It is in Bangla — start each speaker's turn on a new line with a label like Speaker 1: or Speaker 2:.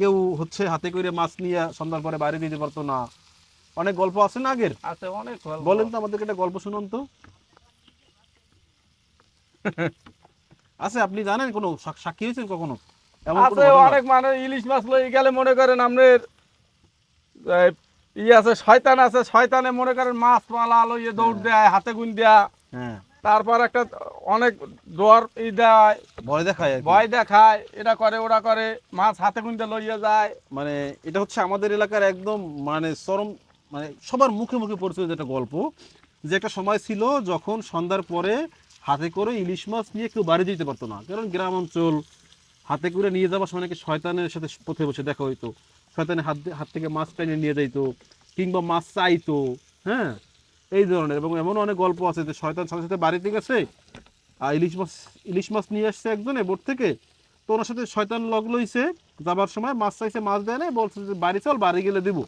Speaker 1: কেউ হচ্ছে হাতে করে মাছ নিয়ে সন্ধ্যার পরে বাইরে দিতে পারতো না। অনেক গল্প আছে না আগের?
Speaker 2: আছে অনেক
Speaker 1: বলেন তো আমাদেরকে একটা গল্প শুনুন তো। আছে আপনি জানেন কোনো সাক্ষী হয়েছেন কখনো?
Speaker 2: আছে অনেক মানে ইলিশ মাছ লই গেলে মনে করেন আপনার এই, ই আছে শয়তান আছে শয়তানে মনে করেন মাছ মালা লইয়ে দৌড় দেয় হাতে গুন দেয়া।
Speaker 1: হ্যাঁ।
Speaker 2: তারপর একটা অনেক ডর ই দেয়
Speaker 1: ভয় দেখায়
Speaker 2: ভয় দেখায় এটা করে ওরা করে মাছ হাতে গুনতে লইয়ে যায়।
Speaker 1: মানে এটা হচ্ছে আমাদের এলাকার একদম মানে চরম মানে সবার মুখে মুখে পরিচিত যেটা গল্প। যে একটা সময় ছিল যখন সন্ধ্যার পরে হাতে করে ইলিশ মাছ নিয়ে কেউ বাড়ি যেতে পারতো না। কারণ গ্রাম অঞ্চল হাতে করে নিয়ে যাওয়ার সময় নাকি শয়তানের সাথে পথে বসে দেখা হইতো। শয়তানের হাত হাত থেকে মাছ টেনে নিয়ে যাইতো কিংবা মাছ চাইতো হ্যাঁ? এই ধরনের। এবং এমন অনেক গল্প আছে যে শয়তান সাথে সাথে বাড়িতে গেছে আর ইলিশ মাছ ইলিশ মাছ নিয়ে আসছে একজনে বোট থেকে। তো ওনার সাথে শয়তান লগ লইছে, যাবার সময় মাছ চাইছে, মাছ দেয় না বলছে যে বাড়ি চল, বাড়ি গেলে দিব।